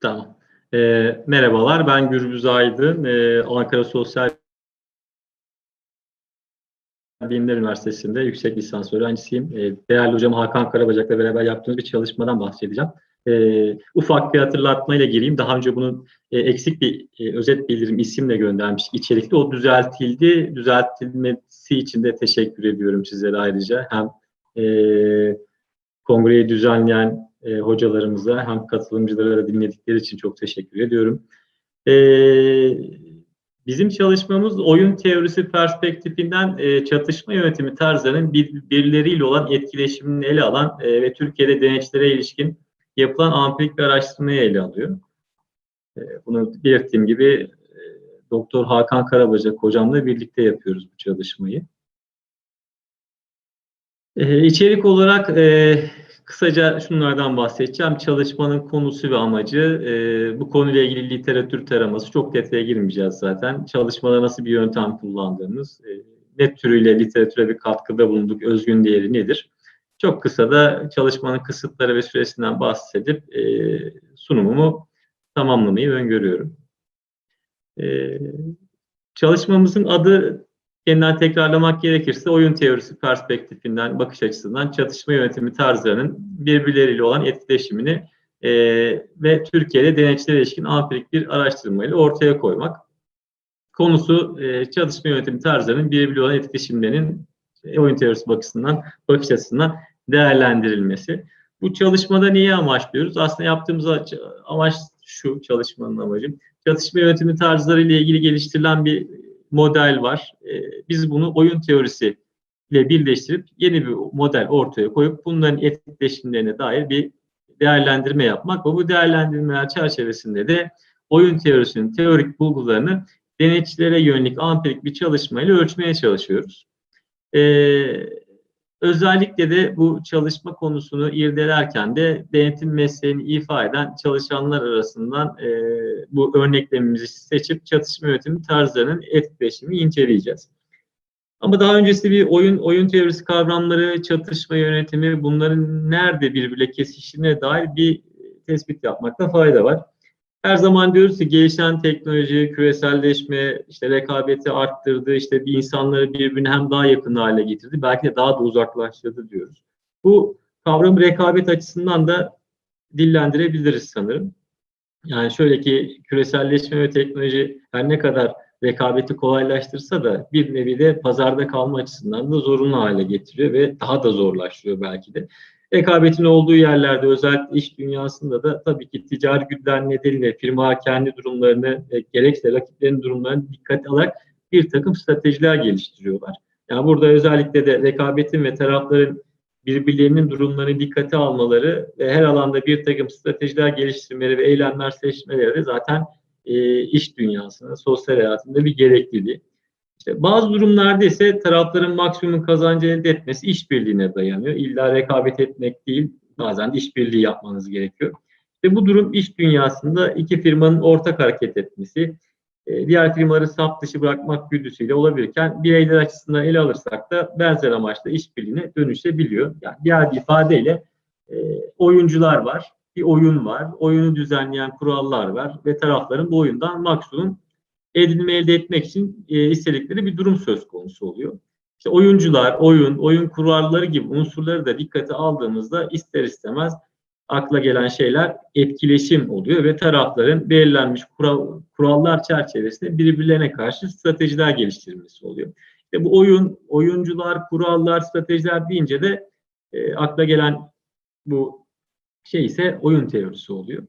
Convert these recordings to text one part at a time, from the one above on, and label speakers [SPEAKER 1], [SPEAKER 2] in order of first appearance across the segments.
[SPEAKER 1] Tamam. E, merhabalar, ben Gürbüz Aydın. E, Ankara Sosyal Bilimler Üniversitesi'nde yüksek lisans öğrencisiyim. E, değerli hocam Hakan Karabacak'la beraber yaptığımız bir çalışmadan bahsedeceğim. E, ufak bir hatırlatmayla gireyim. Daha önce bunun e, eksik bir e, özet bildirim isimle göndermiştik içerikte. O düzeltildi. Düzeltilmesi için de teşekkür ediyorum sizlere ayrıca. Hem e, kongreyi düzenleyen e, hocalarımıza hem katılımcılara da dinledikleri için çok teşekkür ediyorum. E, bizim çalışmamız oyun teorisi perspektifinden e, çatışma yönetimi tarzlarının bir, birileriyle olan etkileşimini ele alan e, ve Türkiye'de denetçilere ilişkin yapılan ampirik bir araştırmayı ele alıyor. E, bunu belirttiğim gibi e, Doktor Hakan Karabacak hocamla birlikte yapıyoruz bu çalışmayı. E, içerik olarak e, Kısaca şunlardan bahsedeceğim. Çalışmanın konusu ve amacı, e, bu konuyla ilgili literatür taraması, çok detaya girmeyeceğiz zaten. Çalışmada nasıl bir yöntem kullandığımız, e, ne türüyle literatüre bir katkıda bulunduk, özgün değeri nedir? Çok kısa da çalışmanın kısıtları ve süresinden bahsedip e, sunumumu tamamlamayı öngörüyorum. E, çalışmamızın adı yeniden tekrarlamak gerekirse oyun teorisi perspektifinden, bakış açısından çatışma yönetimi tarzlarının birbirleriyle olan etkileşimini e, ve Türkiye'de denetçilere ilişkin ampirik bir araştırmayla ortaya koymak. Konusu e, çatışma yönetimi tarzlarının birbirleriyle olan etkileşimlerinin e, oyun teorisi bakışından, bakış açısından değerlendirilmesi. Bu çalışmada neyi amaçlıyoruz? Aslında yaptığımız amaç şu çalışmanın amacı. Çatışma yönetimi tarzları ile ilgili geliştirilen bir model var. Ee, biz bunu oyun teorisi ile birleştirip yeni bir model ortaya koyup bunların etkileşimlerine dair bir değerlendirme yapmak ve bu değerlendirmeler çerçevesinde de oyun teorisinin teorik bulgularını denetçilere yönelik ampirik bir çalışmayla ölçmeye çalışıyoruz. Ee, özellikle de bu çalışma konusunu irdelerken de denetim mesleğini ifa eden çalışanlar arasından e, bu örneklemimizi seçip çatışma yönetimi tarzlarının etkileşimi inceleyeceğiz. Ama daha öncesi bir oyun oyun teorisi kavramları, çatışma yönetimi bunların nerede birbirle kesiştiğine dair bir tespit yapmakta fayda var. Her zaman diyoruz ki gelişen teknoloji, küreselleşme, işte rekabeti arttırdı, işte bir insanları birbirine hem daha yakın hale getirdi, belki de daha da uzaklaştırdı diyoruz. Bu kavramı rekabet açısından da dillendirebiliriz sanırım. Yani şöyle ki küreselleşme ve teknoloji her ne kadar rekabeti kolaylaştırsa da bir nevi de pazarda kalma açısından da zorunlu hale getiriyor ve daha da zorlaştırıyor belki de. Rekabetin olduğu yerlerde özellikle iş dünyasında da tabii ki ticari güdüler nedeniyle firma kendi durumlarını e, gerekse rakiplerin durumlarını dikkate alarak bir takım stratejiler geliştiriyorlar. Yani burada özellikle de rekabetin ve tarafların birbirlerinin durumlarını dikkate almaları ve her alanda bir takım stratejiler geliştirmeleri ve eylemler seçmeleri de zaten e, iş dünyasının, sosyal hayatında bir gerekliliği. İşte bazı durumlarda ise tarafların maksimum kazancı elde etmesi işbirliğine dayanıyor. İlla rekabet etmek değil, bazen de işbirliği yapmanız gerekiyor. Ve bu durum iş dünyasında iki firmanın ortak hareket etmesi, e, diğer firmaları saf dışı bırakmak güdüsüyle olabilirken bireyler açısından ele alırsak da benzer amaçla işbirliğine dönüşebiliyor. Yani diğer bir ifadeyle e, oyuncular var, bir oyun var, oyunu düzenleyen kurallar var ve tarafların bu oyundan maksimum edinme elde etmek için e, istedikleri bir durum söz konusu oluyor. İşte oyuncular, oyun, oyun kuralları gibi unsurları da dikkate aldığımızda ister istemez akla gelen şeyler etkileşim oluyor ve tarafların belirlenmiş kural, kurallar çerçevesinde birbirlerine karşı stratejiler geliştirmesi oluyor. İşte bu oyun, oyuncular, kurallar, stratejiler deyince de e, akla gelen bu şey ise oyun teorisi oluyor.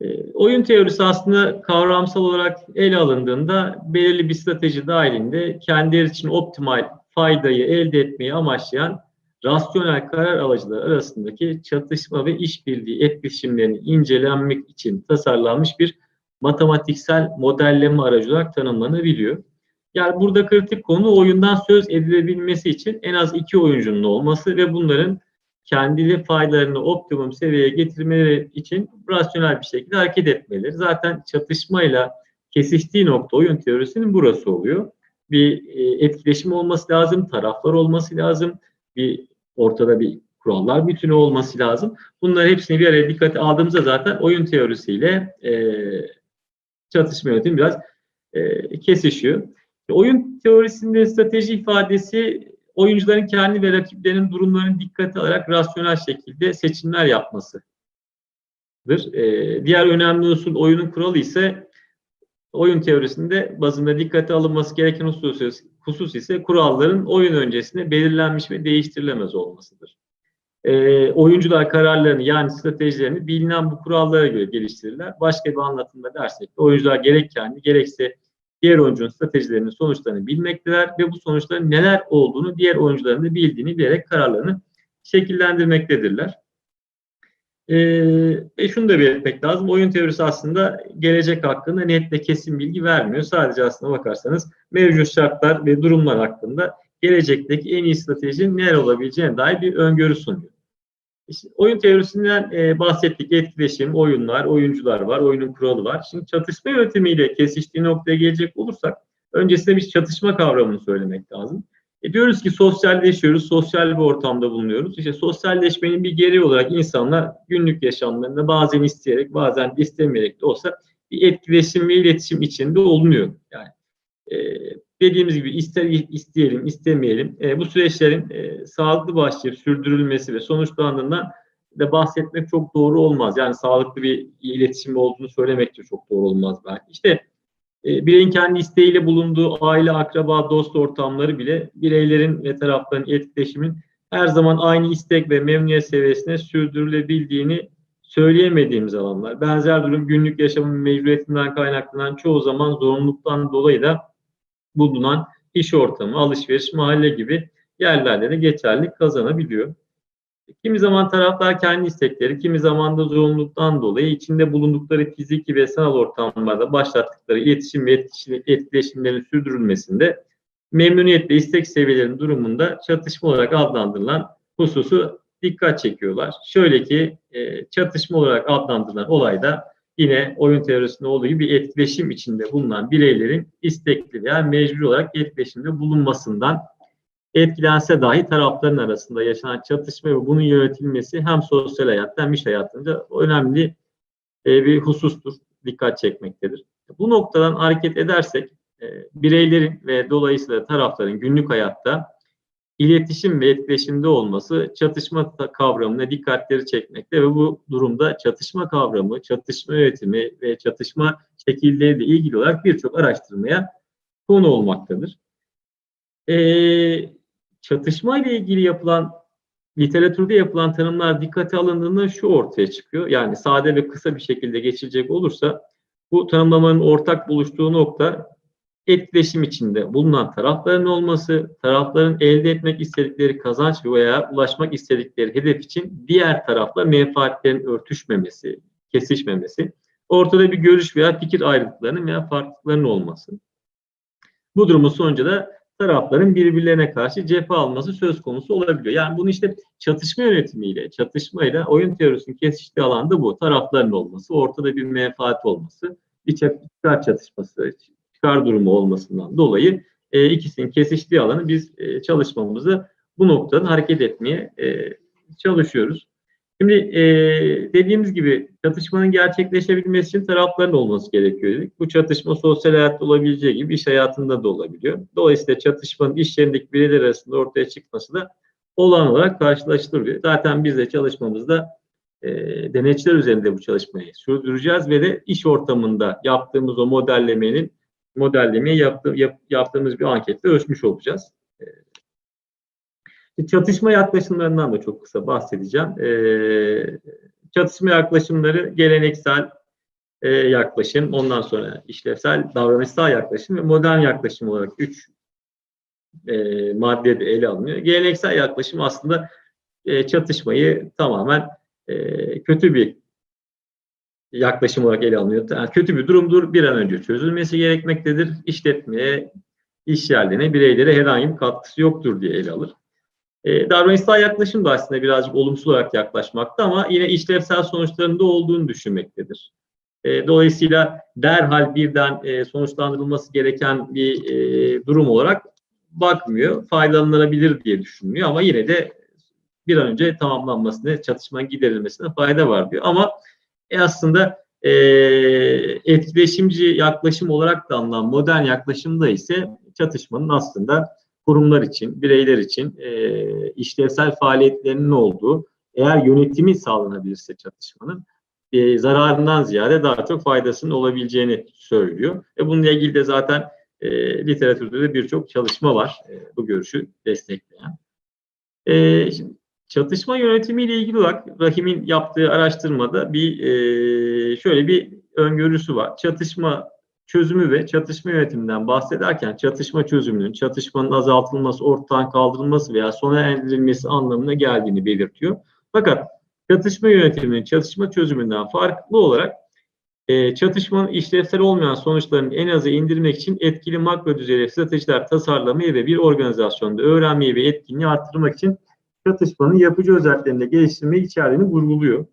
[SPEAKER 1] E, oyun teorisi aslında kavramsal olarak ele alındığında belirli bir strateji dahilinde kendileri için optimal faydayı elde etmeyi amaçlayan rasyonel karar alıcılar arasındaki çatışma ve işbirliği etkileşimlerini incelenmek için tasarlanmış bir matematiksel modelleme aracı olarak tanımlanabiliyor. Yani burada kritik konu oyundan söz edilebilmesi için en az iki oyuncunun olması ve bunların kendili faydalarını optimum seviyeye getirmeleri için rasyonel bir şekilde hareket etmeleri. Zaten çatışmayla kesiştiği nokta oyun teorisinin burası oluyor. Bir e, etkileşim olması lazım, taraflar olması lazım, bir ortada bir kurallar bütünü olması lazım. Bunların hepsini bir araya dikkate aldığımızda zaten oyun teorisiyle e, çatışma yönetimi biraz e, kesişiyor. Oyun teorisinde strateji ifadesi oyuncuların kendi ve rakiplerinin durumlarını dikkate alarak rasyonel şekilde seçimler yapmasıdır. E, diğer önemli usul oyunun kuralı ise oyun teorisinde bazında dikkate alınması gereken husus, husus ise kuralların oyun öncesinde belirlenmiş ve değiştirilemez olmasıdır. E, oyuncular kararlarını yani stratejilerini bilinen bu kurallara göre geliştirirler. Başka bir anlatımda dersek de oyuncular gerek kendi gerekse diğer oyuncunun stratejilerinin sonuçlarını bilmekteler ve bu sonuçların neler olduğunu diğer oyuncuların da bildiğini bilerek kararlarını şekillendirmektedirler. Ee, ve şunu da belirtmek lazım. Oyun teorisi aslında gelecek hakkında net ve kesin bilgi vermiyor. Sadece aslında bakarsanız mevcut şartlar ve durumlar hakkında gelecekteki en iyi stratejinin neler olabileceğine dair bir öngörü sunuyor. İşte oyun teorisinden e, bahsettik. Etkileşim, oyunlar, oyuncular var, oyunun kuralı var. Şimdi çatışma yönetimiyle kesiştiği noktaya gelecek olursak öncesinde bir çatışma kavramını söylemek lazım. E diyoruz ki sosyalleşiyoruz, sosyal bir ortamda bulunuyoruz. İşte sosyalleşmenin bir gereği olarak insanlar günlük yaşamlarında bazen isteyerek, bazen de istemeyerek de olsa bir etkileşim ve iletişim içinde olunuyor. Yani e, dediğimiz gibi ister isteyelim, istemeyelim. E, bu süreçlerin e, sağlıklı başlayıp sürdürülmesi ve sonuçlandığından da bahsetmek çok doğru olmaz. Yani sağlıklı bir iletişim olduğunu söylemek de çok doğru olmaz belki. İşte e, bireyin kendi isteğiyle bulunduğu aile, akraba, dost ortamları bile bireylerin ve tarafların etkileşimin her zaman aynı istek ve memnuniyet seviyesine sürdürülebildiğini söyleyemediğimiz alanlar. Benzer durum günlük yaşamın mecburiyetinden kaynaklanan çoğu zaman zorunluluktan dolayı da bulunan iş ortamı, alışveriş, mahalle gibi yerlerde de geçerli kazanabiliyor. Kimi zaman taraflar kendi istekleri, kimi zaman da zorunluluktan dolayı içinde bulundukları fiziki ve sanal ortamlarda başlattıkları iletişim ve etkileşimlerin sürdürülmesinde memnuniyet ve istek seviyelerinin durumunda çatışma olarak adlandırılan hususu dikkat çekiyorlar. Şöyle ki e, çatışma olarak adlandırılan olayda yine oyun teorisinde olduğu gibi etkileşim içinde bulunan bireylerin istekli veya mecbur olarak etkileşimde bulunmasından etkilense dahi tarafların arasında yaşanan çatışma ve bunun yönetilmesi hem sosyal hayatta hem iş hayatında önemli e, bir husustur. Dikkat çekmektedir. Bu noktadan hareket edersek e, bireylerin ve dolayısıyla tarafların günlük hayatta iletişim ve etkileşimde olması çatışma kavramına dikkatleri çekmekte ve bu durumda çatışma kavramı, çatışma yönetimi ve çatışma şekilleriyle ilgili olarak birçok araştırmaya konu olmaktadır. Ee, çatışma ile ilgili yapılan literatürde yapılan tanımlar dikkate alındığında şu ortaya çıkıyor. Yani sade ve kısa bir şekilde geçilecek olursa bu tanımlamanın ortak buluştuğu nokta etkileşim içinde bulunan tarafların olması, tarafların elde etmek istedikleri kazanç veya ulaşmak istedikleri hedef için diğer tarafla menfaatlerin örtüşmemesi, kesişmemesi, ortada bir görüş veya fikir ayrılıklarının veya farklılıklarının olması. Bu durumun sonucu da tarafların birbirlerine karşı cephe alması söz konusu olabiliyor. Yani bunu işte çatışma yönetimiyle, çatışmayla oyun teorisinin kesiştiği alanda bu. Tarafların olması, ortada bir menfaat olması, bir çıkar çatışması, çıkar durumu olmasından dolayı e, ikisinin kesiştiği alanı biz e, çalışmamızı bu noktadan hareket etmeye e, çalışıyoruz. Şimdi e, dediğimiz gibi çatışmanın gerçekleşebilmesi için tarafların olması gerekiyor dedik. Bu çatışma sosyal hayatta olabileceği gibi iş hayatında da olabiliyor. Dolayısıyla çatışmanın iş yerindeki bireyler arasında ortaya çıkması da olan olarak karşılaştırılıyor. Zaten biz de çalışmamızda e, denetçiler üzerinde bu çalışmayı sürdüreceğiz ve de iş ortamında yaptığımız o modellemenin modellemeyi yaptı, yap, yaptığımız bir ankette ölçmüş olacağız. E, çatışma yaklaşımlarından da çok kısa bahsedeceğim. E, çatışma yaklaşımları geleneksel e, yaklaşım, ondan sonra işlevsel, davranışsal yaklaşım ve modern yaklaşım olarak üç e, maddede ele alınıyor. Geleneksel yaklaşım aslında e, çatışmayı tamamen e, kötü bir yaklaşım olarak ele alınıyor. Yani kötü bir durumdur, bir an önce çözülmesi gerekmektedir. İşletmeye, iş yerlerine, bireylere herhangi bir katkısı yoktur diye ele alır. E, davranışsal yaklaşım da aslında birazcık olumsuz olarak yaklaşmakta ama yine işlevsel sonuçlarında olduğunu düşünmektedir. E, dolayısıyla derhal birden e, sonuçlandırılması gereken bir e, durum olarak bakmıyor. Faydalanılabilir diye düşünüyor ama yine de bir an önce tamamlanmasına, çatışmanın giderilmesine fayda var diyor. Ama e, aslında e, etkileşimci yaklaşım olarak da anılan modern yaklaşımda ise çatışmanın aslında kurumlar için, bireyler için e, işlevsel faaliyetlerinin olduğu, eğer yönetimi sağlanabilirse çatışmanın e, zararından ziyade daha çok faydasının olabileceğini söylüyor. E, bununla ilgili de zaten e, literatürde de birçok çalışma var e, bu görüşü destekleyen. E, şimdi, çatışma yönetimiyle ilgili olarak Rahim'in yaptığı araştırmada bir e, şöyle bir öngörüsü var. Çatışma çözümü ve çatışma yönetiminden bahsederken çatışma çözümünün, çatışmanın azaltılması, ortadan kaldırılması veya sona erdirilmesi anlamına geldiğini belirtiyor. Fakat çatışma yönetiminin çatışma çözümünden farklı olarak e, çatışmanın işlevsel olmayan sonuçlarını en aza indirmek için etkili makro düzeyde stratejiler tasarlamayı ve bir organizasyonda öğrenmeyi ve etkinliği arttırmak için çatışmanın yapıcı özelliklerini de geliştirmeyi içerdiğini vurguluyor.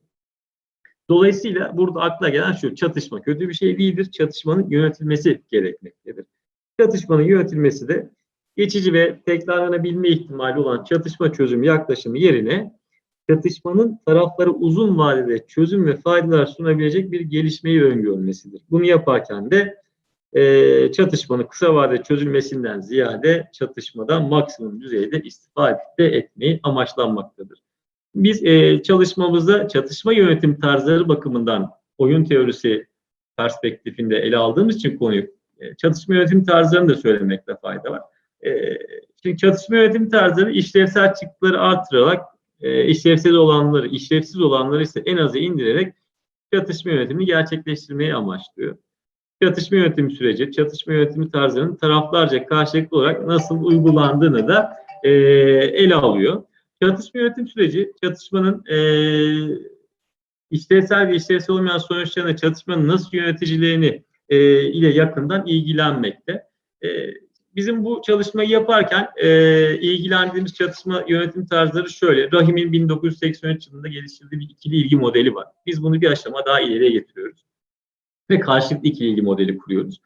[SPEAKER 1] Dolayısıyla burada akla gelen şu, çatışma kötü bir şey değildir, çatışmanın yönetilmesi gerekmektedir. Çatışmanın yönetilmesi de geçici ve tekrarlanabilme ihtimali olan çatışma çözüm yaklaşımı yerine çatışmanın tarafları uzun vadede çözüm ve faydalar sunabilecek bir gelişmeyi öngörmesidir. Bunu yaparken de e, çatışmanın kısa vadede çözülmesinden ziyade çatışmadan maksimum düzeyde istifade etmeyi amaçlanmaktadır. Biz e, çalışmamızda çatışma yönetim tarzları bakımından oyun teorisi perspektifinde ele aldığımız için konuyu e, çatışma yönetim tarzlarını da söylemekte fayda var. E, şimdi çatışma yönetim tarzları işlevsel çıktıları artırarak e, işlevsel olanları, işlevsiz olanları ise en aza indirerek çatışma yönetimini gerçekleştirmeyi amaçlıyor. Çatışma yönetimi süreci, çatışma yönetimi tarzının taraflarca karşılıklı olarak nasıl uygulandığını da e, ele alıyor. Çatışma yönetim süreci, çatışmanın e, işlevsel ve işlevsel olmayan sonuçlarına çatışmanın nasıl yöneticilerini e, ile yakından ilgilenmekte. E, bizim bu çalışmayı yaparken e, ilgilendiğimiz çatışma yönetim tarzları şöyle. Rahim'in 1983 yılında geliştirdiği bir ikili ilgi modeli var. Biz bunu bir aşama daha ileriye getiriyoruz. Ve karşılıklı ikili ilgi modeli kuruyoruz.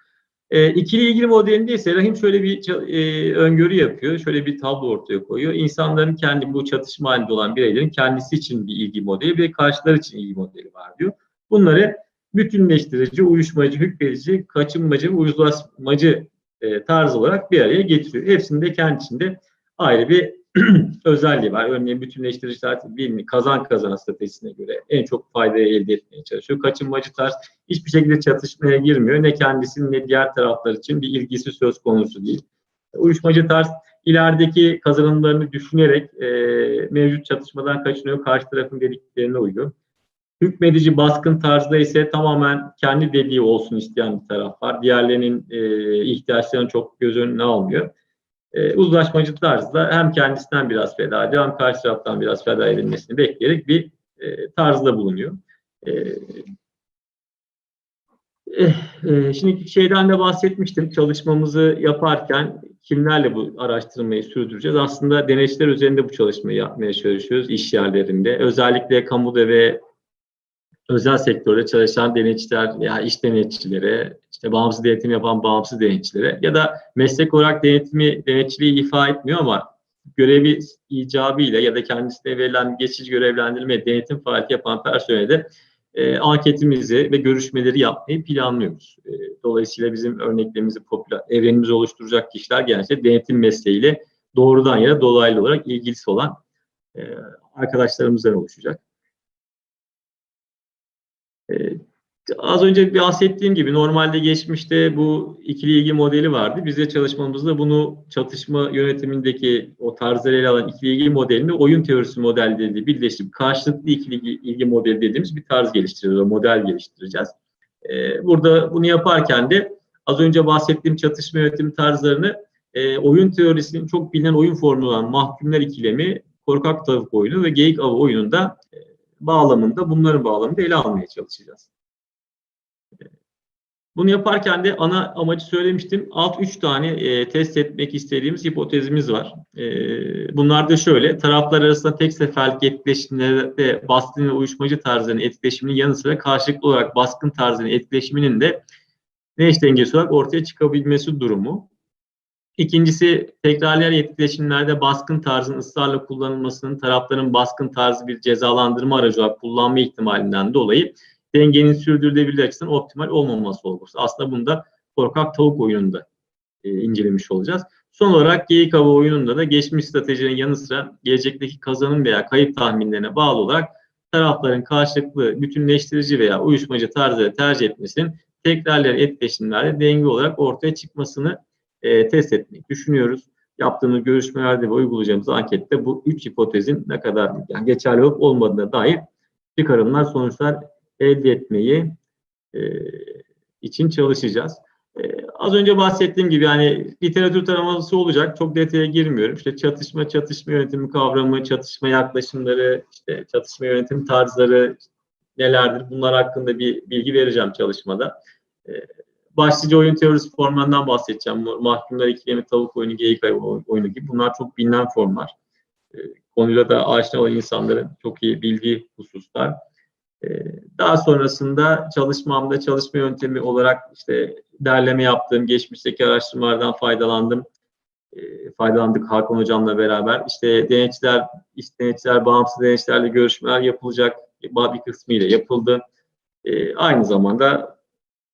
[SPEAKER 1] E, ikili ilgili modelinde ise Rahim şöyle bir e, öngörü yapıyor. Şöyle bir tablo ortaya koyuyor. İnsanların kendi bu çatışma halinde olan bireylerin kendisi için bir ilgi modeli ve karşılar için ilgi modeli var diyor. Bunları bütünleştirici, uyuşmacı, hükmedici, kaçınmacı ve uzlaşmacı e, tarz olarak bir araya getiriyor. Hepsinde kendi içinde ayrı bir özelliği var. Örneğin bütünleştirici tarz birini kazan kazan stratejisine göre en çok faydayı elde etmeye çalışıyor. Kaçınmacı tarz hiçbir şekilde çatışmaya girmiyor. Ne kendisinin ne diğer taraflar için bir ilgisi söz konusu değil. Uyuşmacı tarz ilerideki kazanımlarını düşünerek e, mevcut çatışmadan kaçınıyor. Karşı tarafın dediklerine uyuyor. Hükmedici baskın tarzda ise tamamen kendi dediği olsun isteyen bir taraf var. Diğerlerinin e, ihtiyaçlarını çok göz önüne almıyor. E, uzlaşmacı tarzda hem kendisinden biraz feda ediyor hem karşı taraftan biraz feda edilmesini bekleyerek bir e, tarzda bulunuyor. E, e, şimdi şeyden de bahsetmiştim. Çalışmamızı yaparken kimlerle bu araştırmayı sürdüreceğiz? Aslında denetçiler üzerinde bu çalışmayı yapmaya çalışıyoruz iş yerlerinde. Özellikle kamuda ve özel sektörde çalışan denetçiler ya iş denetçilere, işte bağımsız denetim yapan bağımsız denetçilere ya da meslek olarak denetimi, denetçiliği ifa etmiyor ama görevi icabıyla ya da kendisine verilen geçici görevlendirme, denetim faaliyeti yapan personele de e, anketimizi ve görüşmeleri yapmayı planlıyoruz. E, dolayısıyla bizim örneklerimizi popüler, evrenimizi oluşturacak kişiler genellikle denetim mesleğiyle doğrudan ya da dolaylı olarak ilgilisi olan e, arkadaşlarımızdan oluşacak. Ee, az önce bahsettiğim gibi normalde geçmişte bu ikili ilgi modeli vardı. Biz çalışmamızda bunu çatışma yönetimindeki o tarzları ele alan ikili ilgi modelini oyun teorisi model dediği birleştirip karşılıklı ikili ilgi, ilgi modeli dediğimiz bir tarz geliştireceğiz, model geliştireceğiz. Ee, burada bunu yaparken de az önce bahsettiğim çatışma yönetimi tarzlarını e, oyun teorisinin çok bilinen oyun formu olan mahkumlar ikilemi, korkak tavuk oyunu ve geyik avı oyununda e, bağlamında, bunların bağlamında ele almaya çalışacağız. Bunu yaparken de ana amacı söylemiştim. Alt üç tane e, test etmek istediğimiz hipotezimiz var. E, bunlar da şöyle. Taraflar arasında tek seferlik etkileşimlerde baskın ve uyuşmacı tarzının etkileşiminin yanı sıra karşılıklı olarak baskın tarzının etkileşiminin de ne eş dengesi olarak ortaya çıkabilmesi durumu. İkincisi tekrarlayan etkileşimlerde baskın tarzın ısrarla kullanılmasının tarafların baskın tarzı bir cezalandırma aracı olarak kullanma ihtimalinden dolayı dengenin sürdürülebilir açısından optimal olmaması olgusu. Aslında bunda korkak tavuk oyununda e, incelemiş olacağız. Son olarak geyik hava oyununda da geçmiş stratejilerin yanı sıra gelecekteki kazanım veya kayıp tahminlerine bağlı olarak tarafların karşılıklı bütünleştirici veya uyuşmacı tarzları tercih etmesinin tekrarlayan etkileşimlerde denge olarak ortaya çıkmasını e, test etmeyi düşünüyoruz. Yaptığımız görüşmelerde ve uygulayacağımız ankette bu üç hipotezin ne kadar yani geçerli olup olmadığına dair çıkarımlar, sonuçlar elde etmeyi e, için çalışacağız. E, az önce bahsettiğim gibi yani literatür taraması olacak. Çok detaya girmiyorum. İşte çatışma, çatışma yönetimi kavramı, çatışma yaklaşımları, işte çatışma yönetim tarzları nelerdir? Bunlar hakkında bir bilgi vereceğim çalışmada. E, başlıca oyun teorisi formlarından bahsedeceğim. Mahkumlar ikilemi, tavuk oyunu, geyik oyunu gibi. Bunlar çok bilinen formlar. E, konuyla da aşina olan insanların çok iyi bildiği hususlar. E, daha sonrasında çalışmamda çalışma yöntemi olarak işte derleme yaptığım, geçmişteki araştırmalardan faydalandım. E, faydalandık Hakan Hocam'la beraber. İşte denetçiler, iş denetçiler, bağımsız denetçilerle görüşmeler yapılacak. Bir kısmı ile yapıldı. E, aynı zamanda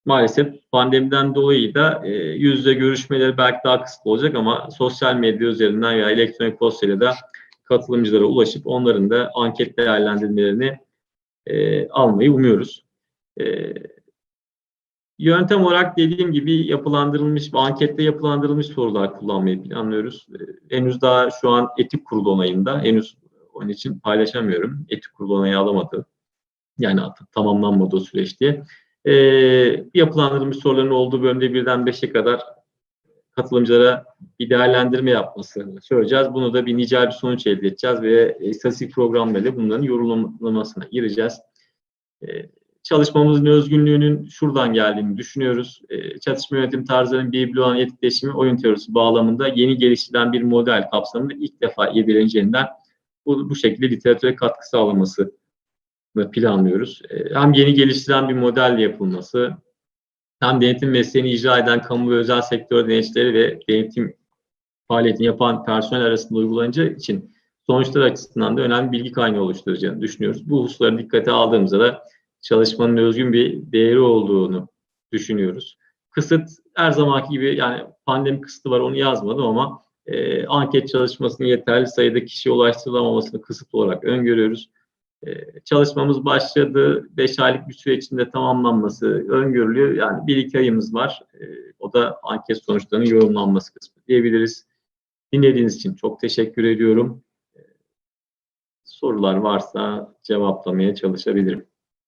[SPEAKER 1] maalesef pandemiden dolayı da e, yüz yüze görüşmeleri belki daha kısıtlı olacak ama sosyal medya üzerinden veya elektronik postayla da katılımcılara ulaşıp onların da anket değerlendirmelerini e, almayı umuyoruz. E, yöntem olarak dediğim gibi yapılandırılmış ve ankette yapılandırılmış sorular kullanmayı planlıyoruz. E, henüz daha şu an etik kurulu onayında. Henüz onun için paylaşamıyorum. Etik kurulu onayı alamadı. Yani tamamlanmadı o süreç. E, yapılandırılmış soruların olduğu bölümde birden beşe kadar katılımcılara bir değerlendirme yapması söyleyeceğiz. Bunu da bir nicel bir sonuç elde edeceğiz ve istatistik programlarıyla bunların yorumlamasına gireceğiz. E, çalışmamızın özgünlüğünün şuradan geldiğini düşünüyoruz. E, çatışma yönetim tarzlarının birbirine olan etkileşimi oyun teorisi bağlamında yeni geliştirilen bir model kapsamında ilk defa irdeleneceğinden bu, bu şekilde literatüre katkı sağlaması planlıyoruz. E, hem yeni geliştirilen bir modelle yapılması, hem denetim mesleğini icra eden kamu ve özel sektör denetçileri ve denetim faaliyetini yapan personel arasında uygulanacağı için sonuçlar açısından da önemli bilgi kaynağı oluşturacağını düşünüyoruz. Bu hususları dikkate aldığımızda da çalışmanın özgün bir değeri olduğunu düşünüyoruz. Kısıt her zamanki gibi yani pandemi kısıtı var onu yazmadım ama e, anket çalışmasının yeterli sayıda kişiye ulaştırılamamasını kısıt olarak öngörüyoruz. E, çalışmamız başladı. 5 aylık bir süre içinde tamamlanması öngörülüyor. Yani 1-2 ayımız var. E, o da anket sonuçlarının yorumlanması kısmı diyebiliriz. Dinlediğiniz için çok teşekkür ediyorum. E, sorular varsa cevaplamaya çalışabilirim.